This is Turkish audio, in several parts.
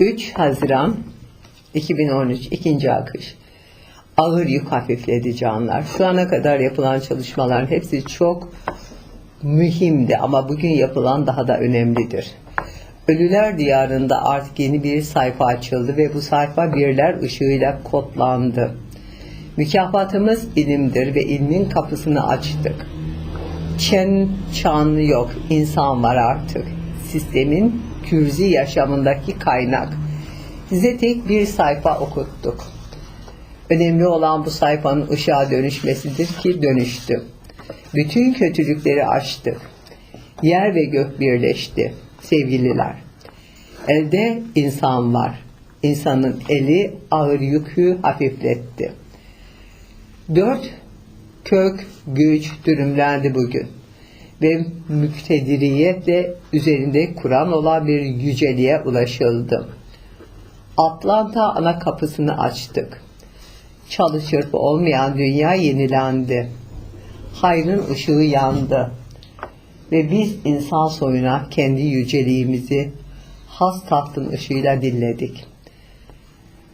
3 Haziran 2013 ikinci akış. Ağır yük hafifledi canlar. Şu ana kadar yapılan çalışmaların hepsi çok mühimdi ama bugün yapılan daha da önemlidir. Ölüler diyarında artık yeni bir sayfa açıldı ve bu sayfa birler ışığıyla kodlandı. Mükafatımız ilimdir ve ilmin kapısını açtık. Çen çan yok, insan var artık. Sistemin kürzi yaşamındaki kaynak. Size tek bir sayfa okuttuk. Önemli olan bu sayfanın ışığa dönüşmesidir ki dönüştü. Bütün kötülükleri açtık. Yer ve gök birleşti sevgililer. Elde insan var. İnsanın eli ağır yükü hafifletti. Dört kök güç dürümlendi bugün ve müktediriyetle üzerinde Kur'an olan bir yüceliğe ulaşıldı. Atlanta ana kapısını açtık. Çalı çırpı olmayan dünya yenilendi. Hayrın ışığı yandı. Ve biz insan soyuna kendi yüceliğimizi has tahtın ışığıyla dinledik.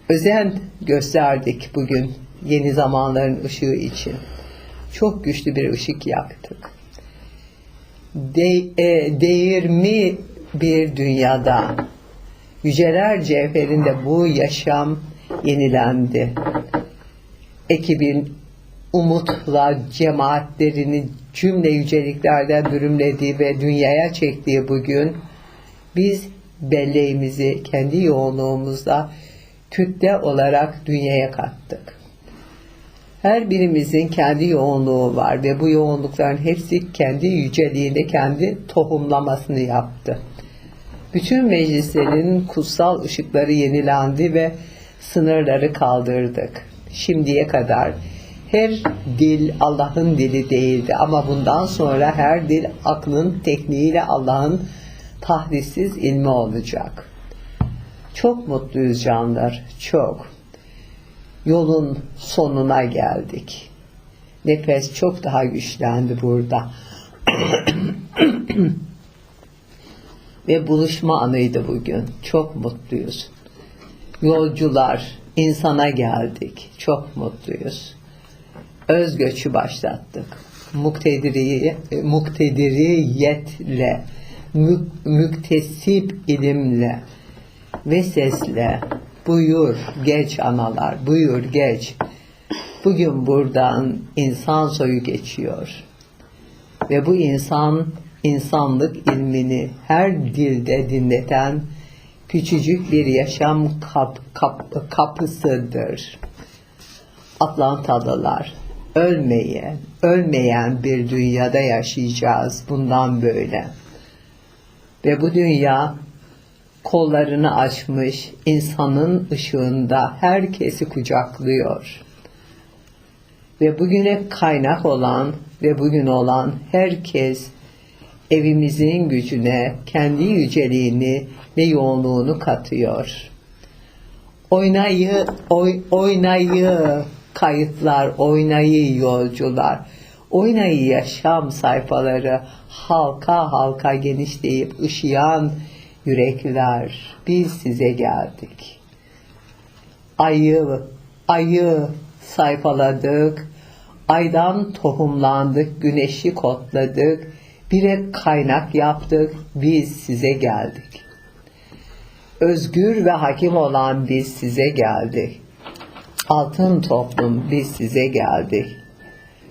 Özen gösterdik bugün yeni zamanların ışığı için. Çok güçlü bir ışık yaktık. De, e, değirmi bir dünyada yüceler cevherinde bu yaşam yenilendi. Ekibin umutla cemaatlerini cümle yüceliklerden dürümlediği ve dünyaya çektiği bugün biz belleğimizi kendi yoğunluğumuzla kütle olarak dünyaya kattık. Her birimizin kendi yoğunluğu var ve bu yoğunlukların hepsi kendi yüceliğinde kendi tohumlamasını yaptı. Bütün meclislerin kutsal ışıkları yenilendi ve sınırları kaldırdık. Şimdiye kadar her dil Allah'ın dili değildi ama bundan sonra her dil aklın tekniğiyle Allah'ın tahdisiz ilmi olacak. Çok mutluyuz canlar, çok. Yolun sonuna geldik. Nefes çok daha güçlendi burada. Ve buluşma anıydı bugün. Çok mutluyuz. Yolcular, insana geldik. Çok mutluyuz özgöçü başlattık. Muktediri, muktediriyetle, mük, müktesip ilimle ve sesle buyur geç analar, buyur geç. Bugün buradan insan soyu geçiyor. Ve bu insan insanlık ilmini her dilde dinleten küçücük bir yaşam kap, kap, kapısıdır. Atlantalılar ölmeyen, ölmeyen bir dünyada yaşayacağız bundan böyle. Ve bu dünya kollarını açmış insanın ışığında herkesi kucaklıyor. Ve bugüne kaynak olan ve bugün olan herkes evimizin gücüne kendi yüceliğini ve yoğunluğunu katıyor. Oynayı, oy, oynayı kayıtlar, oynayı yolcular, oynayı yaşam sayfaları halka halka genişleyip ışıyan yürekler biz size geldik. Ayı, ayı sayfaladık, aydan tohumlandık, güneşi kotladık, bire kaynak yaptık, biz size geldik. Özgür ve hakim olan biz size geldik. Altın toplum biz size geldik.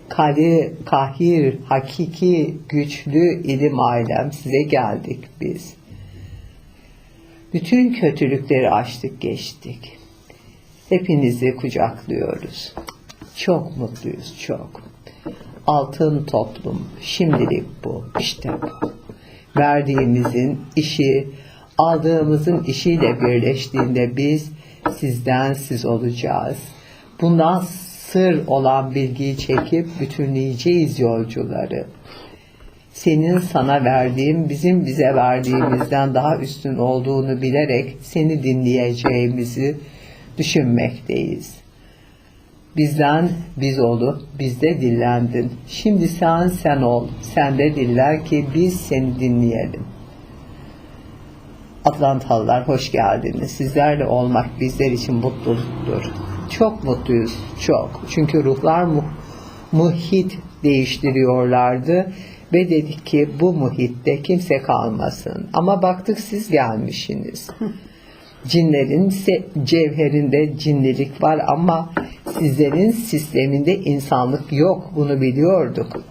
Kali, kahir, hakiki, güçlü ilim ailem size geldik biz. Bütün kötülükleri açtık geçtik. Hepinizi kucaklıyoruz. Çok mutluyuz, çok. Altın toplum, şimdilik bu, işte bu. Verdiğimizin işi, aldığımızın işiyle birleştiğinde biz sizden siz olacağız. Bundan sır olan bilgiyi çekip bütünleyeceğiz yolcuları. Senin sana verdiğim bizim bize verdiğimizden daha üstün olduğunu bilerek seni dinleyeceğimizi düşünmekteyiz. Bizden biz olup bizde dillendin. Şimdi sen sen ol, sen de diller ki biz seni dinleyelim. Atlantalılar hoş geldiniz. Sizlerle olmak bizler için mutluluktur. Çok mutluyuz, çok. Çünkü ruhlar mu- muhit değiştiriyorlardı ve dedik ki bu muhitte kimse kalmasın. Ama baktık siz gelmişsiniz. Cinlerin cevherinde cinlilik var ama sizlerin sisteminde insanlık yok. Bunu biliyorduk.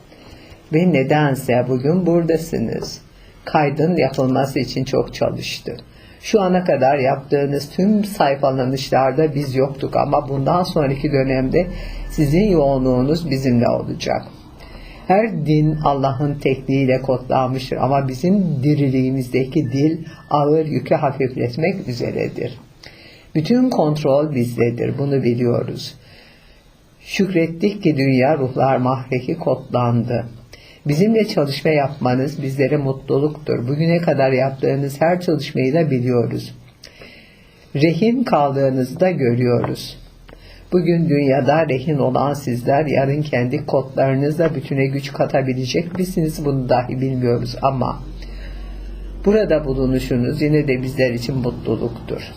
Ve nedense bugün buradasınız. Kaydın yapılması için çok çalıştı. Şu ana kadar yaptığınız tüm sayfalanışlarda biz yoktuk ama bundan sonraki dönemde sizin yoğunluğunuz bizimle olacak. Her din Allah'ın tekniğiyle kodlanmıştır ama bizim diriliğimizdeki dil ağır yükü hafifletmek üzeredir. Bütün kontrol bizdedir, bunu biliyoruz. Şükrettik ki dünya ruhlar mahreki kodlandı. Bizimle çalışma yapmanız bizlere mutluluktur. Bugüne kadar yaptığınız her çalışmayı da biliyoruz. Rehin kaldığınızı da görüyoruz. Bugün dünyada rehin olan sizler yarın kendi kodlarınızla bütüne güç katabilecek misiniz bunu dahi bilmiyoruz ama burada bulunuşunuz yine de bizler için mutluluktur.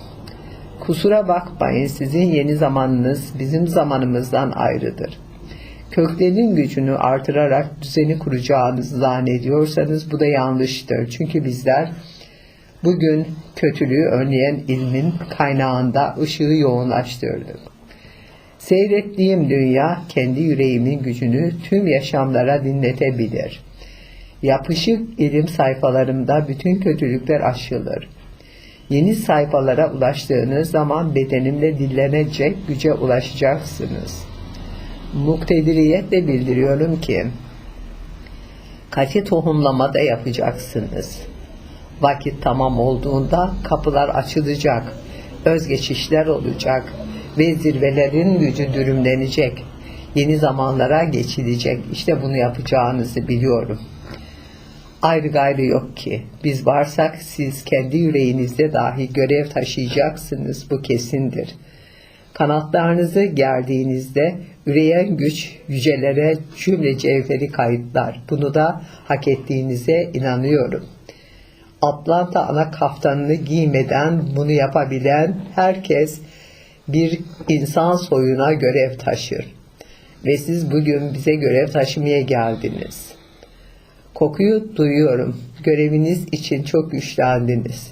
Kusura bakmayın sizin yeni zamanınız bizim zamanımızdan ayrıdır. Köklerin gücünü artırarak düzeni kuracağınızı zannediyorsanız bu da yanlıştır. Çünkü bizler bugün kötülüğü önleyen ilmin kaynağında ışığı yoğunlaştırdık. Seyrettiğim dünya kendi yüreğimin gücünü tüm yaşamlara dinletebilir. Yapışık ilim sayfalarımda bütün kötülükler aşılır. Yeni sayfalara ulaştığınız zaman bedenimle dillenecek güce ulaşacaksınız. Muktediriyetle bildiriyorum ki kati tohumlamada yapacaksınız. Vakit tamam olduğunda kapılar açılacak, özgeçişler olacak ve zirvelerin gücü dürümlenecek. Yeni zamanlara geçilecek. İşte bunu yapacağınızı biliyorum. Ayrı gayrı yok ki. Biz varsak siz kendi yüreğinizde dahi görev taşıyacaksınız. Bu kesindir. Kanatlarınızı gerdiğinizde üreyen güç yücelere cümle cevheri kayıtlar. Bunu da hak ettiğinize inanıyorum. Atlanta ana kaftanını giymeden bunu yapabilen herkes bir insan soyuna görev taşır. Ve siz bugün bize görev taşımaya geldiniz. Kokuyu duyuyorum. Göreviniz için çok güçlendiniz.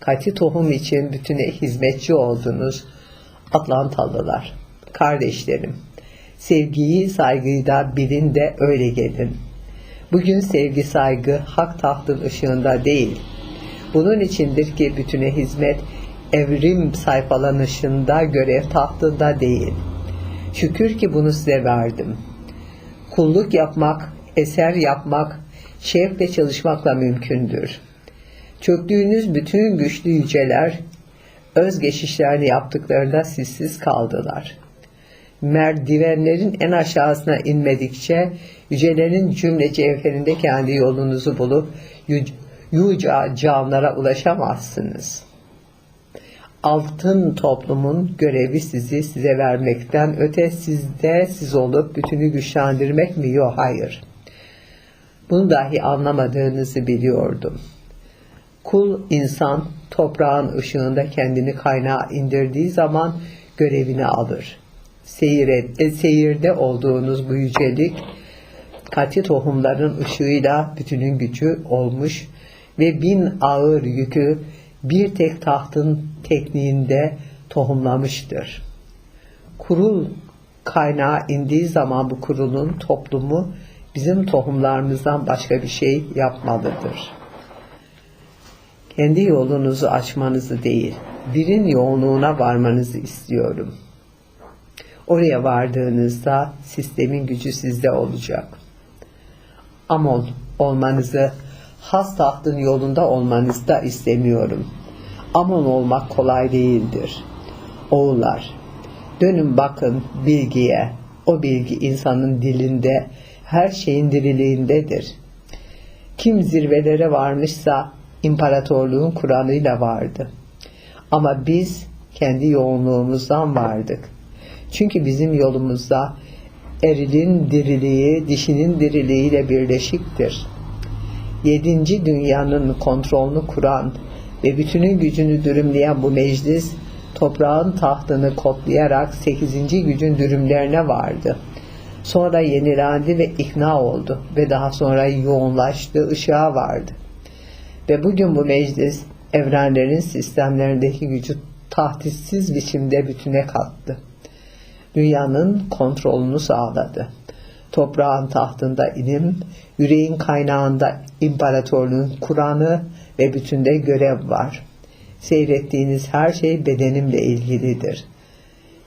Kati tohum için bütüne hizmetçi oldunuz. Atlantalılar, kardeşlerim. Sevgiyi, saygıyı da bilin de öyle gelin. Bugün sevgi, saygı hak tahtın ışığında değil. Bunun içindir ki bütüne hizmet evrim sayfalanışında görev tahtında değil. Şükür ki bunu size verdim. Kulluk yapmak, eser yapmak, şevkle çalışmakla mümkündür. Çöktüğünüz bütün güçlü yüceler öz geçişlerini yaptıklarında sizsiz kaldılar. Merdivenlerin en aşağısına inmedikçe yücelerin cümle cevherinde kendi yolunuzu bulup yuca camlara ulaşamazsınız. Altın toplumun görevi sizi size vermekten öte sizde siz olup bütünü güçlendirmek mi? Yok hayır. Bunu dahi anlamadığınızı biliyordum. Kul insan toprağın ışığında kendini kaynağa indirdiği zaman görevini alır. Seyir et, e, seyirde olduğunuz bu yücelik kati tohumların ışığıyla bütünün gücü olmuş ve bin ağır yükü bir tek tahtın tekniğinde tohumlamıştır. Kurul kaynağa indiği zaman bu kurulun toplumu bizim tohumlarımızdan başka bir şey yapmalıdır. Kendi yolunuzu açmanızı değil, birin yoğunluğuna varmanızı istiyorum. Oraya vardığınızda sistemin gücü sizde olacak. Amon olmanızı, has tahtın yolunda olmanızı da istemiyorum. Amon olmak kolay değildir. Oğullar, dönün bakın bilgiye. O bilgi insanın dilinde, her şeyin diriliğindedir. Kim zirvelere varmışsa imparatorluğun Kur'an'ıyla vardı. Ama biz kendi yoğunluğumuzdan vardık. Çünkü bizim yolumuzda erilin diriliği dişinin diriliğiyle birleşiktir. Yedinci dünyanın kontrolünü kuran ve bütünün gücünü dürümleyen bu meclis toprağın tahtını kodlayarak 8. gücün dürümlerine vardı. Sonra yenilendi ve ikna oldu ve daha sonra yoğunlaştı, ışığa vardı. Ve bugün bu meclis evrenlerin sistemlerindeki gücü tahdissiz biçimde bütüne kattı. Dünyanın kontrolünü sağladı. Toprağın tahtında ilim, yüreğin kaynağında imparatorluğun Kur'an'ı ve bütünde görev var. Seyrettiğiniz her şey bedenimle ilgilidir.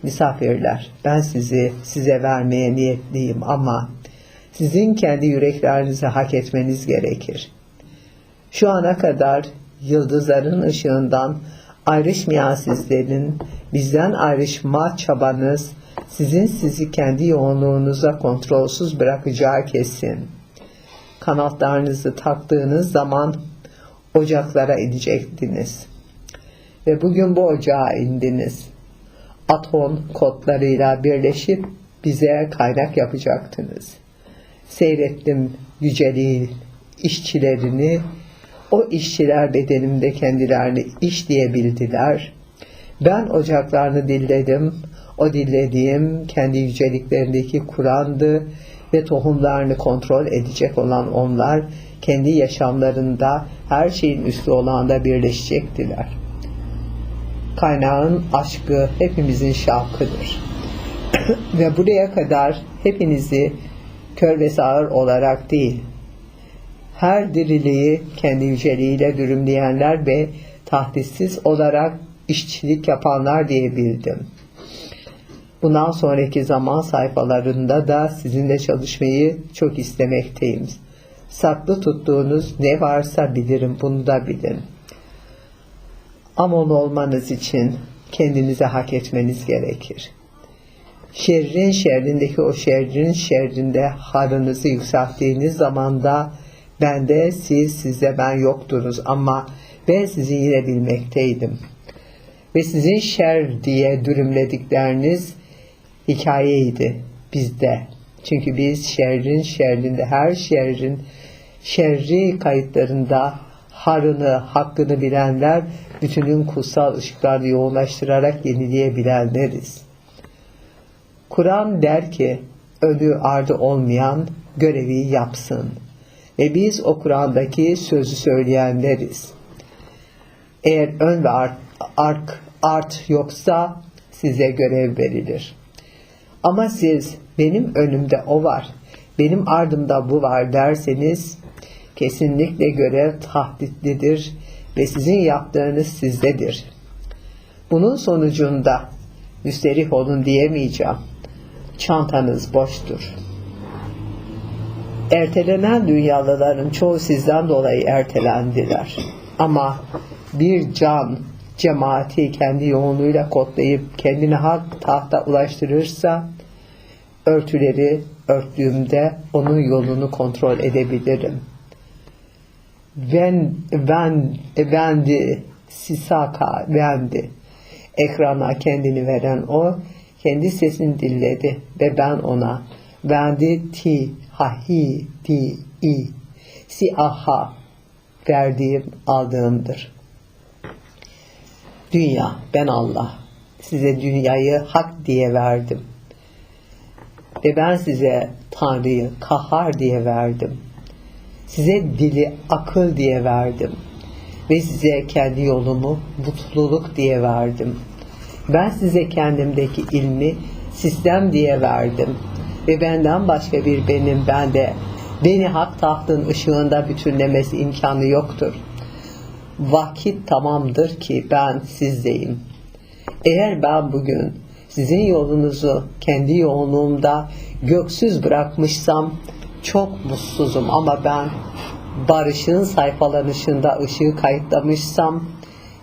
Misafirler, ben sizi size vermeye niyetliyim ama sizin kendi yüreklerinizi hak etmeniz gerekir. Şu ana kadar yıldızların ışığından ayrışmayan sizlerin bizden ayrışma çabanız sizin sizi kendi yoğunluğunuza kontrolsüz bırakacağı kesin. Kanatlarınızı taktığınız zaman ocaklara inecektiniz. Ve bugün bu ocağa indiniz. Atom kodlarıyla birleşip bize kaynak yapacaktınız. Seyrettim yüceliğin işçilerini, o işçiler bedenimde kendilerini iş diyebildiler. Ben ocaklarını dilledim, o dillediğim kendi yüceliklerindeki Kur'an'dı ve tohumlarını kontrol edecek olan onlar kendi yaşamlarında her şeyin üstü olanda birleşecektiler. Kaynağın aşkı hepimizin şarkıdır. ve buraya kadar hepinizi kör ve sağır olarak değil, her diriliği kendi yüceliğiyle dürümleyenler ve tahdissiz olarak işçilik yapanlar diyebildim. Bundan sonraki zaman sayfalarında da sizinle çalışmayı çok istemekteyim. Saklı tuttuğunuz ne varsa bilirim, bunu da bilin. Amon olmanız için kendinize hak etmeniz gerekir. Şerrin şerrindeki o şerrin şerrinde harınızı yükselttiğiniz zaman da bende siz sizde ben yoktunuz ama ben sizi yine bilmekteydim. Ve sizin şer diye dürümledikleriniz hikayeydi bizde. Çünkü biz şerrin şerrinde her şerrin şerri kayıtlarında harını, hakkını bilenler bütünün kutsal ışıklarını yoğunlaştırarak yenileyebilenleriz. Kur'an der ki önü ardı olmayan görevi yapsın. Ve biz o Kur'an'daki sözü söyleyenleriz. Eğer ön ve art, ark, art yoksa size görev verilir. Ama siz benim önümde o var, benim ardımda bu var derseniz kesinlikle görev tahditlidir ve sizin yaptığınız sizdedir. Bunun sonucunda müsterih olun diyemeyeceğim. Çantanız boştur. Ertelenen dünyalıların çoğu sizden dolayı ertelendiler. Ama bir can cemaati kendi yoğunluğuyla kodlayıp kendini hak tahta ulaştırırsa örtüleri örttüğümde onun yolunu kontrol edebilirim. Ven, ven, vendi, sisaka, vendi. Ekrana kendini veren o, kendi sesini dilledi ve ben ona vendi ti, hahi, ti, i, si, aha verdiğim, aldığımdır. Dünya, ben Allah. Size dünyayı hak diye verdim. Ve ben size Tanrı'yı kahar diye verdim. Size dili akıl diye verdim. Ve size kendi yolumu mutluluk diye verdim. Ben size kendimdeki ilmi sistem diye verdim. Ve benden başka bir benim bende beni hak tahtın ışığında bütünlemesi imkanı yoktur. Vakit tamamdır ki ben sizdeyim. Eğer ben bugün sizin yolunuzu kendi yoğunluğumda göksüz bırakmışsam çok mutsuzum ama ben barışın sayfalanışında ışığı kayıtlamışsam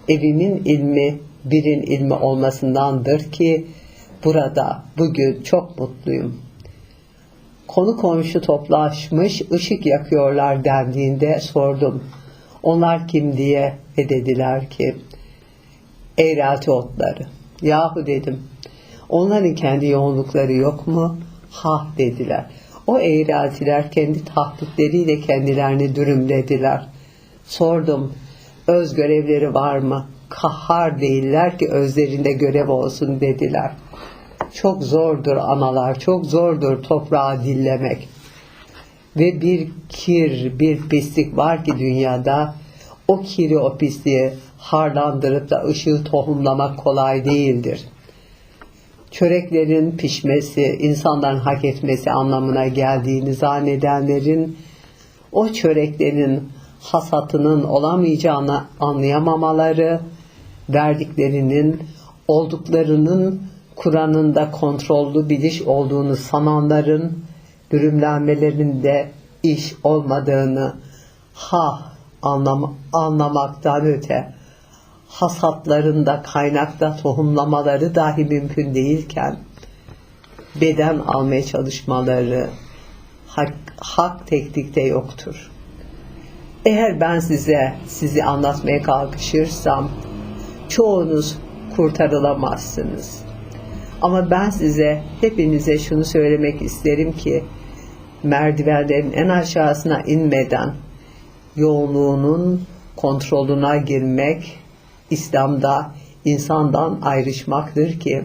evimin ilmi birin ilmi olmasındandır ki burada bugün çok mutluyum. Konu komşu toplaşmış ışık yakıyorlar dendiğinde sordum. Onlar kim diye ve dediler ki eğrelti otları. Yahu dedim Onların kendi yoğunlukları yok mu? Ha dediler. O eğreltiler kendi tahditleriyle kendilerini dürümlediler. Sordum, öz görevleri var mı? Kahhar değiller ki özlerinde görev olsun dediler. Çok zordur analar, çok zordur toprağı dillemek. Ve bir kir, bir pislik var ki dünyada o kiri, o pisliği harlandırıp da ışığı tohumlamak kolay değildir. Çöreklerin pişmesi, insanların hak etmesi anlamına geldiğini zannedenlerin o çöreklerin hasatının olamayacağını anlayamamaları, verdiklerinin olduklarının Kur'an'ında kontrollü biliş olduğunu sananların bürümlenmelerinde iş olmadığını ha anlam anlamaktan öte hasatlarında kaynakta tohumlamaları dahi mümkün değilken beden almaya çalışmaları hak, hak teknikte yoktur. Eğer ben size sizi anlatmaya kalkışırsam çoğunuz kurtarılamazsınız. Ama ben size hepinize şunu söylemek isterim ki merdivenlerin en aşağısına inmeden yoğunluğunun kontrolüne girmek İslam'da insandan ayrışmaktır ki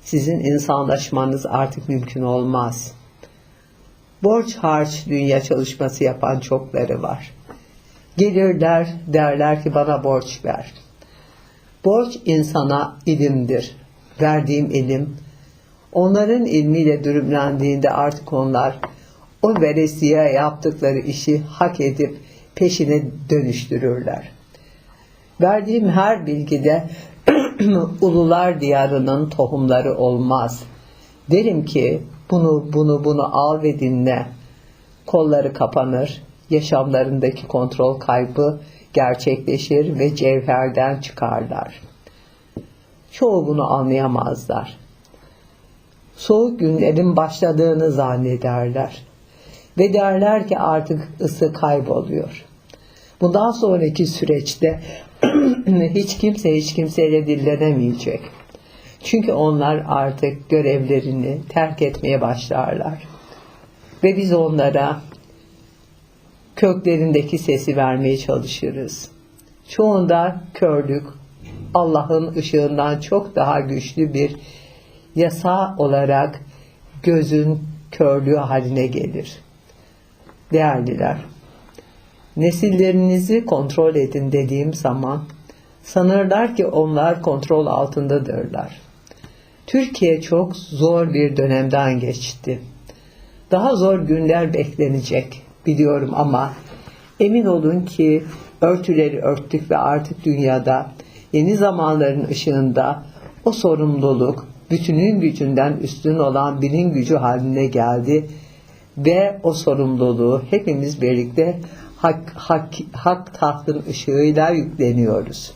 sizin insanlaşmanız artık mümkün olmaz. Borç harç dünya çalışması yapan çokları var. Gelirler derler ki bana borç ver. Borç insana ilimdir. Verdiğim ilim. Onların ilmiyle dürümlendiğinde artık onlar o veresiye yaptıkları işi hak edip peşine dönüştürürler. Verdiğim her bilgide ulular diyarının tohumları olmaz. Derim ki bunu bunu bunu al ve dinle. Kolları kapanır, yaşamlarındaki kontrol kaybı gerçekleşir ve cevherden çıkarlar. Çoğu bunu anlayamazlar. Soğuk günlerin başladığını zannederler. Ve derler ki artık ısı kayboluyor. Bundan sonraki süreçte hiç kimse hiç kimseyle dillenemeyecek. Çünkü onlar artık görevlerini terk etmeye başlarlar. Ve biz onlara köklerindeki sesi vermeye çalışırız. Çoğunda körlük Allah'ın ışığından çok daha güçlü bir yasa olarak gözün körlüğü haline gelir. Değerliler, nesillerinizi kontrol edin dediğim zaman sanırlar ki onlar kontrol altındadırlar. Türkiye çok zor bir dönemden geçti. Daha zor günler beklenecek biliyorum ama emin olun ki örtüleri örttük ve artık dünyada yeni zamanların ışığında o sorumluluk bütünün gücünden üstün olan bilim gücü haline geldi ve o sorumluluğu hepimiz birlikte hak, hak, hak tahtın ışığıyla yükleniyoruz.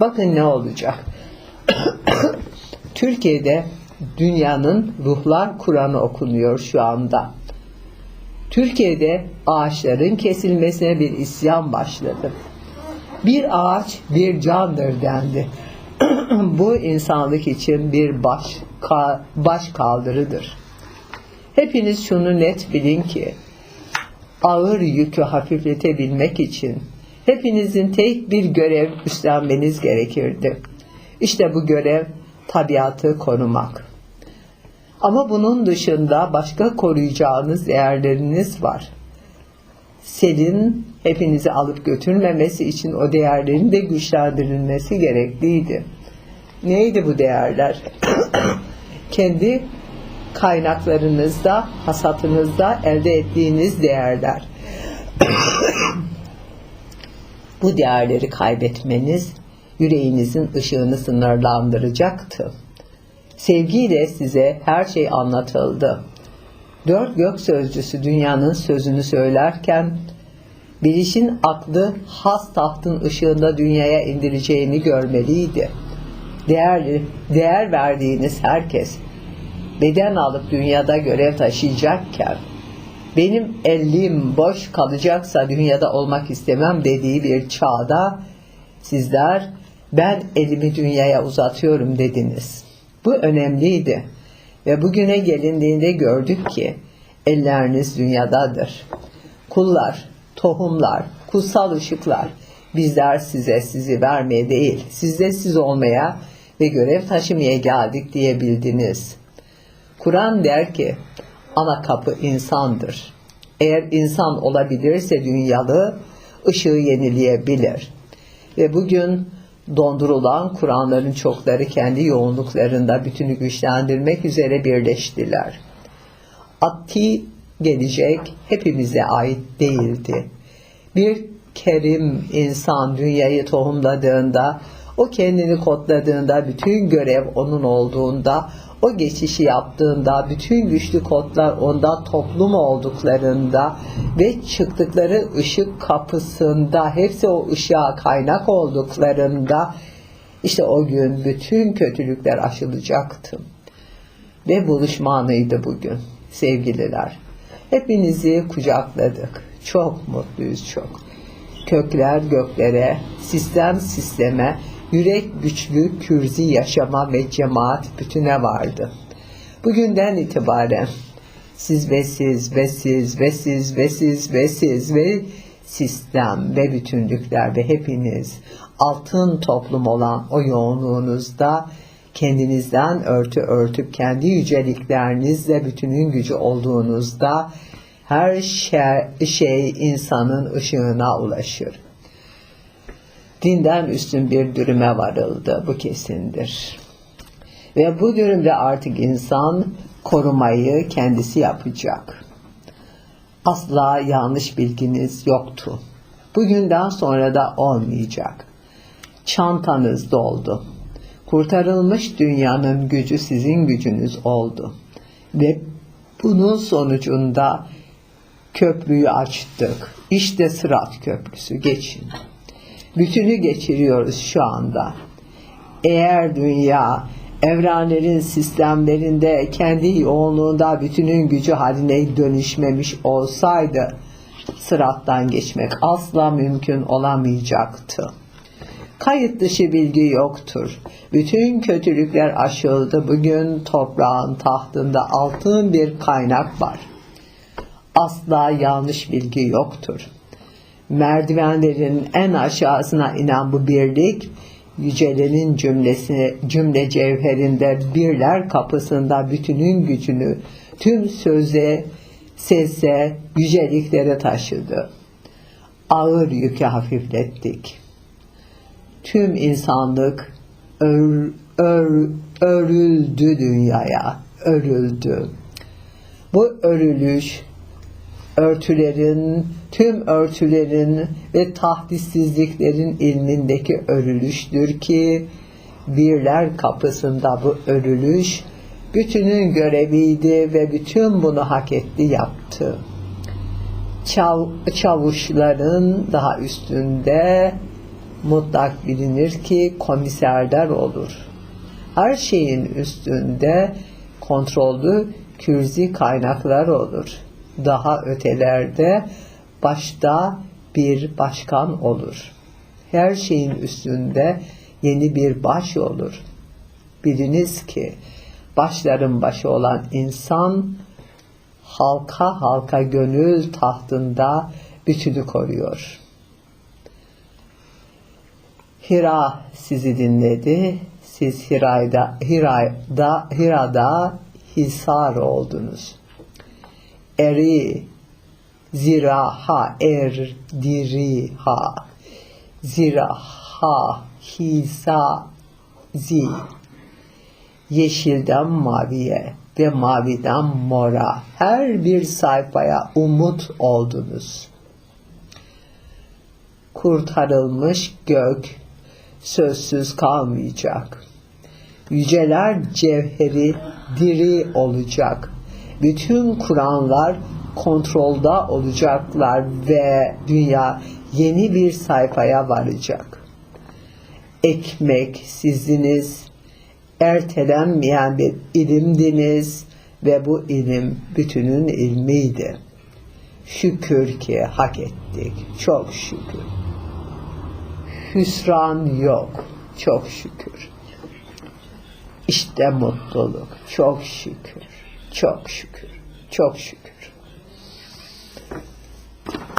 Bakın ne olacak. Türkiye'de dünyanın ruhlar Kur'an'ı okunuyor şu anda. Türkiye'de ağaçların kesilmesine bir isyan başladı. Bir ağaç bir candır dendi. Bu insanlık için bir baş, ka, baş kaldırıdır. Hepiniz şunu net bilin ki ağır yükü hafifletebilmek için hepinizin tek bir görev üstlenmeniz gerekirdi. İşte bu görev tabiatı korumak. Ama bunun dışında başka koruyacağınız değerleriniz var. Selin hepinizi alıp götürmemesi için o değerlerin de güçlendirilmesi gerekliydi. Neydi bu değerler? Kendi kaynaklarınızda, hasatınızda elde ettiğiniz değerler. bu değerleri kaybetmeniz yüreğinizin ışığını sınırlandıracaktı. Sevgiyle size her şey anlatıldı. Dört gök sözcüsü dünyanın sözünü söylerken, bilişin aklı has tahtın ışığında dünyaya indireceğini görmeliydi. Değerli, değer verdiğiniz herkes, beden alıp dünyada görev taşıyacakken, benim elim boş kalacaksa dünyada olmak istemem dediği bir çağda, sizler ben elimi dünyaya uzatıyorum dediniz. Bu önemliydi ve bugüne gelindiğinde gördük ki elleriniz dünyadadır. Kullar, tohumlar, kutsal ışıklar Bizler size sizi vermeye değil, sizde siz olmaya ve görev taşımaya geldik diyebildiniz. Kur'an der ki, ana kapı insandır. Eğer insan olabilirse dünyalı, ışığı yenileyebilir. Ve bugün dondurulan Kur'anların çokları kendi yoğunluklarında bütünü güçlendirmek üzere birleştiler. Atti gelecek hepimize ait değildi. Bir kerim insan dünyayı tohumladığında, o kendini kodladığında, bütün görev onun olduğunda, o geçişi yaptığında, bütün güçlü kodlar onda toplum olduklarında ve çıktıkları ışık kapısında, hepsi o ışığa kaynak olduklarında, işte o gün bütün kötülükler aşılacaktı. Ve buluşma anıydı bugün sevgililer. Hepinizi kucakladık. Çok mutluyuz çok. Kökler göklere, sistem sisteme, yürek güçlü kürzi yaşama ve cemaat bütüne vardı. Bugünden itibaren siz ve siz ve siz ve siz ve siz ve siz ve sistem ve bütünlükler ve hepiniz altın toplum olan o yoğunluğunuzda kendinizden örtü örtüp kendi yüceliklerinizle bütünün gücü olduğunuzda her şey, şey insanın ışığına ulaşır. Dinden üstün bir dürüme varıldı. Bu kesindir. Ve bu dürümde artık insan korumayı kendisi yapacak. Asla yanlış bilginiz yoktu. Bugünden sonra da olmayacak. Çantanız doldu. Kurtarılmış dünyanın gücü sizin gücünüz oldu. Ve bunun sonucunda köprüyü açtık. İşte Sırat Köprüsü geçin. Bütünü geçiriyoruz şu anda. Eğer dünya evrenlerin sistemlerinde kendi yoğunluğunda bütünün gücü haline dönüşmemiş olsaydı sırattan geçmek asla mümkün olamayacaktı. Kayıt dışı bilgi yoktur. Bütün kötülükler aşıldı. Bugün toprağın tahtında altın bir kaynak var. Asla yanlış bilgi yoktur. Merdivenlerin en aşağısına inen bu birlik, yücelerin cümlesini, cümle cevherinde birler kapısında bütünün gücünü tüm söze, sese, yüceliklere taşıdı. Ağır yükü hafiflettik tüm insanlık ör, ör, örüldü dünyaya, örüldü. Bu örülüş, örtülerin, tüm örtülerin ve tahdissizliklerin ilmindeki örülüştür ki, birler kapısında bu örülüş, bütünün göreviydi ve bütün bunu hak etti yaptı. Çav, çavuşların daha üstünde mutlak bilinir ki komiserler olur. Her şeyin üstünde kontrollü kürzi kaynaklar olur. Daha ötelerde başta bir başkan olur. Her şeyin üstünde yeni bir baş olur. Biliniz ki başların başı olan insan halka halka gönül tahtında bütünü koruyor.'' Hira sizi dinledi. Siz Hira'da, Hira'da, Hira'da hisar oldunuz. Eri, ziraha, er, diriha, ziraha, hisa, zi, yeşilden maviye ve maviden mora her bir sayfaya umut oldunuz. Kurtarılmış gök, sözsüz kalmayacak. Yüceler cevheri diri olacak. Bütün Kur'anlar kontrolda olacaklar ve dünya yeni bir sayfaya varacak. Ekmek siziniz, ertelenmeyen bir ilimdiniz ve bu ilim bütünün ilmiydi. Şükür ki hak ettik, çok şükür hüsran yok. Çok şükür. İşte mutluluk. Çok şükür. Çok şükür. Çok şükür.